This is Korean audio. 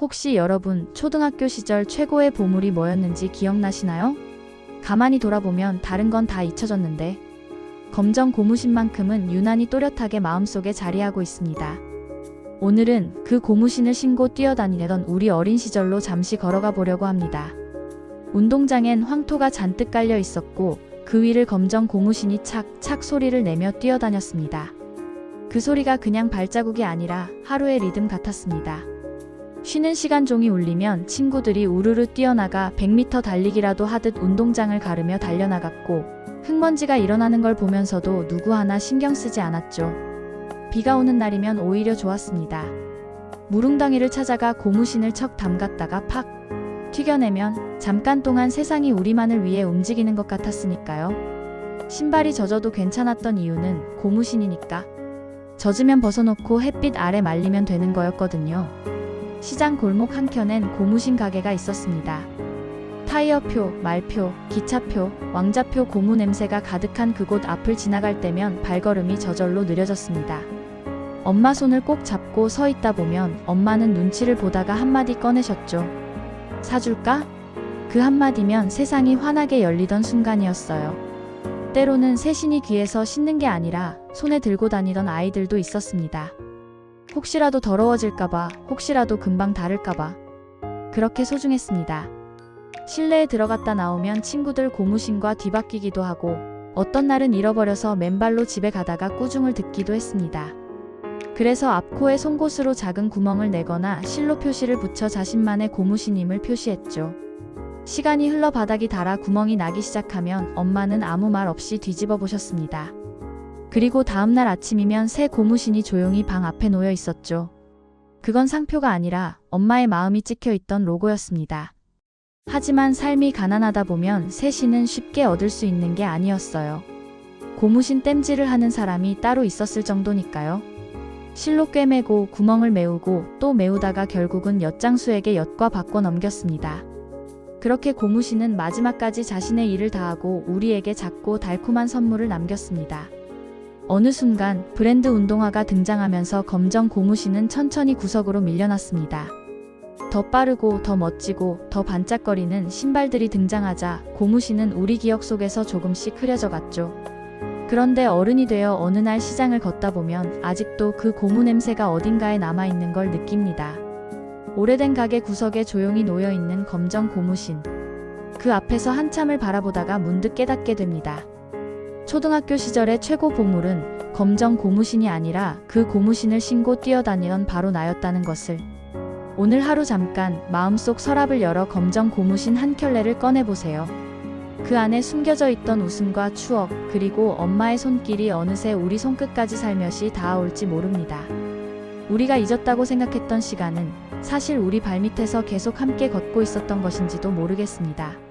혹시 여러분 초등학교 시절 최고의 보물이 뭐였는지 기억나시나요? 가만히 돌아보면 다른 건 다 잊혀졌는데 검정 고무신만큼은 유난히 또렷하게 마음속에 자리하고 있습니다. 오늘은 그 고무신을 신고 뛰어다니던 우리 어린 시절로 잠시 걸어가 보려고 합니다. 운동장엔 황토가 잔뜩 깔려 있었고 그 위를 검정 고무신이 착착 소리를 내며 뛰어다녔습니다. 그 소리가 그냥 발자국이 아니라 하루의 리듬 같았습니다. 쉬는 시간 종이 울리면 친구들이 우르르 뛰어나가 100m 달리기라도 하듯 운동장을 가르며 달려나갔고 흙먼지가 일어나는 걸 보면서도 누구 하나 신경 쓰지 않았죠. 비가 오는 날이면 오히려 좋았습니다. 무릉덩이를 찾아가 고무신을 척 담갔다가 팍 튀겨내면 잠깐 동안 세상이 우리만을 위해 움직이는 것 같았으니까요. 신발이 젖어도 괜찮았던 이유는 고무신이니까. 젖으면 벗어놓고 햇빛 아래 말리면 되는 거였거든요. 시장 골목 한켠엔 고무신 가게가 있었습니다. 타이어표, 말표, 기차표, 왕자표 고무 냄새가 가득한 그곳 앞을 지나갈 때면 발걸음이 저절로 느려졌습니다. 엄마 손을 꼭 잡고 서 있다 보면 엄마는 눈치를 보다가 한마디 꺼내셨죠. 사줄까? 그 한마디면 세상이 환하게 열리던 순간이었어요. 때로는 새신이 귀에서 씻는 게 아니라 손에 들고 다니던 아이들도 있었습니다. 혹시라도 더러워질까봐, 혹시라도 금방 다를까봐. 그렇게 소중했습니다. 실내에 들어갔다 나오면 친구들 고무신과 뒤바뀌기도 하고, 어떤 날은 잃어버려서 맨발로 집에 가다가 꾸중을 듣기도 했습니다. 그래서 앞코에 송곳으로 작은 구멍을 내거나 실로 표시를 붙여 자신만의 고무신임을 표시했죠. 시간이 흘러 바닥이 닳아 구멍이 나기 시작하면 엄마는 아무 말 없이 뒤집어 보셨습니다. 그리고 다음날 아침이면 새 고무신이 조용히 방 앞에 놓여 있었죠. 그건 상표가 아니라 엄마의 마음이 찍혀 있던 로고였습니다. 하지만 삶이 가난하다 보면 새 신은 쉽게 얻을 수 있는 게 아니었어요. 고무신 땜질을 하는 사람이 따로 있었을 정도니까요. 실로 꿰매고 구멍을 메우고 또 메우다가 결국은 엿장수에게 엿과 바꿔 넘겼습니다. 그렇게 고무신은 마지막까지 자신의 일을 다하고 우리에게 작고 달콤한 선물을 남겼습니다. 어느 순간 브랜드 운동화가 등장하면서 검정 고무신은 천천히 구석으로 밀려났습니다. 더 빠르고 더 멋지고 더 반짝거리는 신발들이 등장하자 고무신은 우리 기억 속에서 조금씩 흐려져 갔죠. 그런데 어른이 되어 어느 날 시장을 걷다 보면 아직도 그 고무 냄새가 어딘가에 남아있는 걸 느낍니다. 오래된 가게 구석에 조용히 놓여 있는 검정 고무신. 그 앞에서 한참을 바라보다가 문득 깨닫게 됩니다. 초등학교 시절의 최고 보물은 검정 고무신이 아니라 그 고무신을 신고 뛰어다니던 바로 나였다는 것을. 오늘 하루 잠깐 마음속 서랍을 열어 검정 고무신 한 켤레를 꺼내보세요. 그 안에 숨겨져 있던 웃음과 추억, 그리고 엄마의 손길이 어느새 우리 손끝까지 살며시 닿아올지 모릅니다. 우리가 잊었다고 생각했던 시간은 사실 우리 발밑에서 계속 함께 걷고 있었던 것인지도 모르겠습니다.